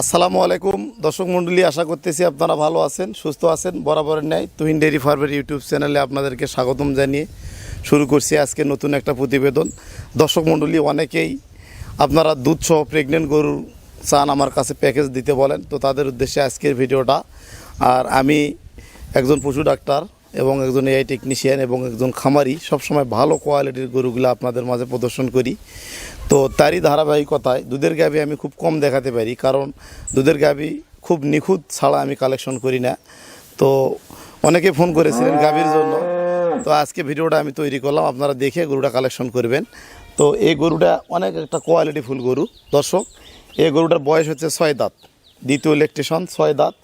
আসসালামু আলাইকুম। দর্শক মণ্ডলী আশা করতেছি আপনারা ভালো আছেন, সুস্থ আছেন, বরাবরের ন্যায়। তুহিন ডেয়ারি ফার্মের ইউটিউব চ্যানেলে আপনাদেরকে স্বাগতম জানিয়ে শুরু করছি আজকে নতুন একটা প্রতিবেদন। দর্শক মণ্ডলী অনেকেই আপনারা দুধ সহ প্রেগনেন্ট গরুর চান আমার কাছে প্যাকেজ দিতে বলেন, তো তাদের উদ্দেশ্যে আজকের ভিডিওটা। আর আমি একজন পশু ডাক্তার এবং একজন এআই টেকনিশিয়ান এবং একজন খামারি সবসময় ভালো কোয়ালিটির গরুগুলো আপনাদের মাঝে প্রদর্শন করি। তো তারই ধারাবাহিকতায় দুধের গাভি আমি খুব কম দেখাতে পারি, কারণ দুধের গাভি খুব নিখুঁত ছাড়া আমি কালেকশন করি না। তো অনেকে ফোন করেছিলেন গাভীর জন্য, তো আজকে ভিডিওটা আমি তৈরি করলাম, আপনারা দেখে গরুটা কালেকশন করবেন। তো এই গরুটা অনেক একটা কোয়ালিটি ফুল গরু। দর্শক, এই গরুটার বয়স হচ্ছে ছয় দাঁত। দ্বিতীয় ইলেকট্রিশন ছয় দাঁত।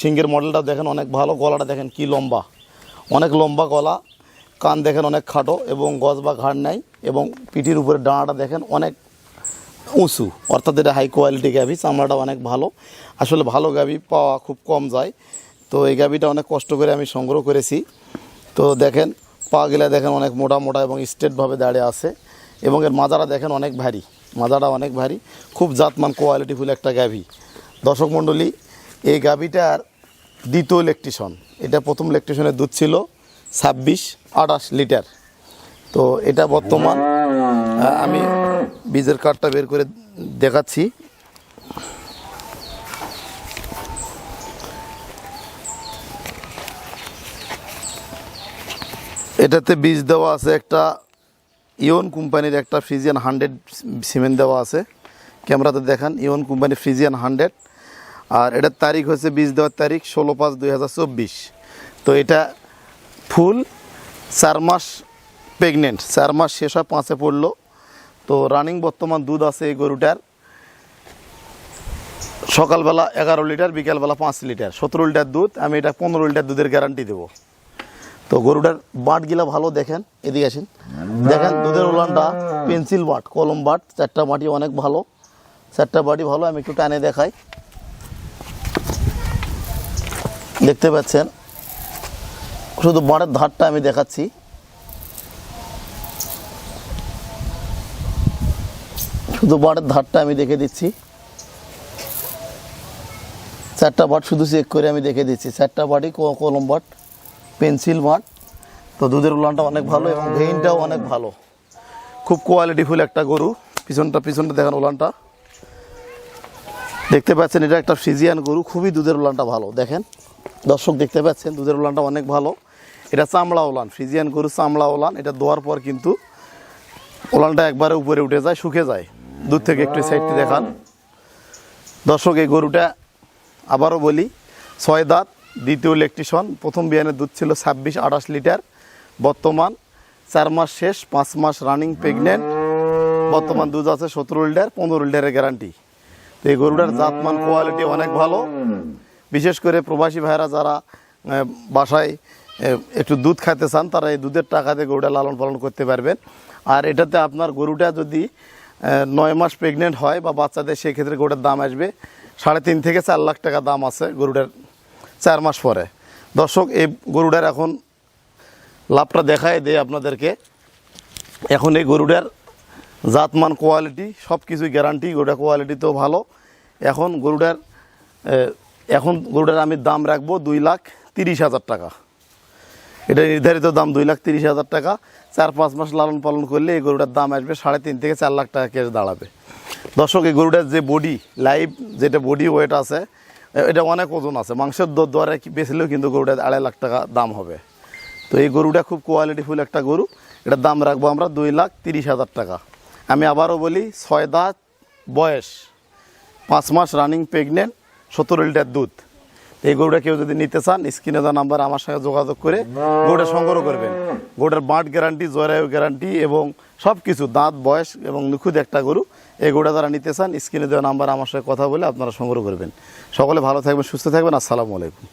সিংহের মডেলটা দেখেন অনেক ভালো, গলাটা দেখেন কি লম্বা। অনেক লম্বা গলা, কান দেখেন অনেক খাটো এবং গজ বা ঘাড় নাই এবং পিঠির উপরে ডাঁড়াটা দেখেন অনেক উঁচু। অর্থাৎ এটা হাই কোয়ালিটি গাভি, চামড়াটা অনেক ভালো। আসলে ভালো গাভি পাওয়া খুব কম যায়। তো এই গাভিটা অনেক কষ্ট করে আমি সংগ্রহ করেছি। তো দেখেন, পা গেলে দেখেন অনেক মোটা মোটা এবং স্ট্রেটভাবে দাঁড়িয়ে আছে এবং এর মাজাটা দেখেন অনেক ভারী। মাজাটা অনেক ভারী। খুব জাতমান কোয়ালিটিফুল একটা গাভি। দর্শক মণ্ডলী, এই গাভিটার দ্বিতীয় ইলেকট্রিশন এটা প্রথম ইলেকট্রিশনের দুধ ছিল ছাব্বিশ আঠাশ লিটার। তো এটা বর্তমান আমি বীজের কার্ডটা বের করে দেখাচ্ছি। এটাতে বীজ দেওয়া আছে একটা ইওন কোম্পানির একটা ফ্রিজিয়ান হান্ড্রেড সিমেন্ট দেওয়া আছে। ক্যামেরাতে দেখান, ইওন কোম্পানির ফ্রিজিয়ান হান্ড্রেড। আর এটার তারিখ হচ্ছে বীজ দেওয়ার তারিখ, ষোলো পাঁচ দুই তো এটা ফুল, চার মাস প্রেগনেন্ট, চার মাস শেষ হয় পাঁচে পড়ল। তো রানিং বর্তমান দুধ আছে এই গরুটার। সকালবেলা এগারো লিটার, বিকালবেলা পাঁচ লিটার। সতেরো লিটার দুধ, আমি এটা পনেরো লিটার দুধের গ্যারান্টি দেবো। তো গরুটার বাটগুলা ভালো দেখেন, এদিকে আসেন। দেখেন দুধের উলানটা পেন্সিল বাট, কলম বাট, চারটা বাটি অনেক ভালো। চারটা বাটি ভালো, আমি একটু টানে দেখাই। দেখতে পাচ্ছেন? শুধু বাটের ধারটা আমি দেখাচ্ছি। শুধু বাটের ধারটা আমি দেখে দিচ্ছি। চারটা বাট শুধু চেক করে আমি দেখে দিচ্ছি। চারটা বাটি ক- কলম বাট, পেন্সিল বাট। তো দুধের উলানটা অনেক ভালো এবং ভেইনটাও অনেক ভালো। খুব কোয়ালিটিফুল একটা গরু। পিছনটা পিছনটা দেখেন উলানটা। দেখতে পাচ্ছেন, এটা একটা ফ্রিজিয়ান গরু। খুবই দুধের উলানটা ভালো, দেখেন। দর্শক দেখতে পাচ্ছেন, দুধের উলানটা অনেক ভালো। এটা চামড়া উলান, ফ্রিজিয়ান গরু চামড়া উলান। এটা দোয়ার পর কিন্তু উলানটা একবারে উপরে উঠে যায়, শুকে যায়। দূর থেকে একটু সাইডটি দেখান। দর্শক, এই গরুটা আবারও বলি, ছয় দাঁত, দ্বিতীয় ইলেকট্রিশন প্রথম বিয়ানের দুধ ছিল ছাব্বিশ, আঠাশ লিটার। বর্তমান চার মাস শেষ, পাঁচ মাস রানিং প্রেগনেন্ট বর্তমান দুধ আছে সতেরো লিটার, পনেরো লিটারের গ্যারান্টি তো এই গরুটার জাতমান কোয়ালিটি অনেক ভালো। বিশেষ করে প্রবাসী ভাইরা যারা বাসায় একটু দুধ খাইতে চান, তারা এই দুধের টাকাতে গরুটা লালন পালন করতে পারবেন। আর এটাতে আপনার গরুটা যদি নয় মাস প্রেগনেন্ট হয় বা বাচ্চাদের, সেক্ষেত্রে গরুটার দাম আসবে সাড়ে তিন থেকে চার লাখ টাকা দাম আছে গরুটার চার মাস পরে। দর্শক, এই গরুটার এখন লাভটা দেখায় দেয় আপনাদেরকে। এখন এই গরুটার জাতমান কোয়ালিটি সব কিছুই গ্যারান্টি গরুটার কোয়ালিটি তো ভালো। এখন গরুটার এখন গরুটার আমি দাম রাখব দুই লাখ তিরিশ হাজার টাকা। এটা নির্ধারিত দাম দুই লাখ তিরিশ হাজার টাকা। চার পাঁচ মাস লালন পালন করলে এই গরুটার দাম আসবে সাড়ে তিন থেকে চার লাখ টাকা কেস দাঁড়াবে। দর্শক, এই গরুটার যে বডি লাইভ যেটা বডি ওয়েট আছে, এটা অনেক ওজন আছে। মাংসের দর দরে বেচলেও কিন্তু গরুটার আড়াই লাখ টাকা দাম হবে। তো এই গরুটা খুব কোয়ালিটিফুল একটা গরু। এটার দাম রাখব আমরা দুই লাখ তিরিশ হাজার টাকা। আমি আবারও বলি, ছয় দাঁত বয়স, পাঁচ মাস রানিং প্রেগনেন্ট সতেরো লিটার দুধ। এই গরুটা কেউ যদি নিতে চান, স্ক্রিনে দেওয়া নাম্বার আমার সঙ্গে যোগাযোগ করে গরুটা সংগ্রহ করবেন। গরুটার বাঁট গ্যারান্টি জয়রায়ু গ্যারান্টি এবং সব কিছু দাঁত, বয়স এবং নিখুঁত একটা গরু এই গরুটা যারা নিতে চান, স্ক্রিনে দেওয়া নাম্বার আমার সঙ্গে কথা বলে আপনারা সংগ্রহ করবেন। সকলে ভালো থাকবেন, সুস্থ থাকবেন, আসসালামু আলাইকুম।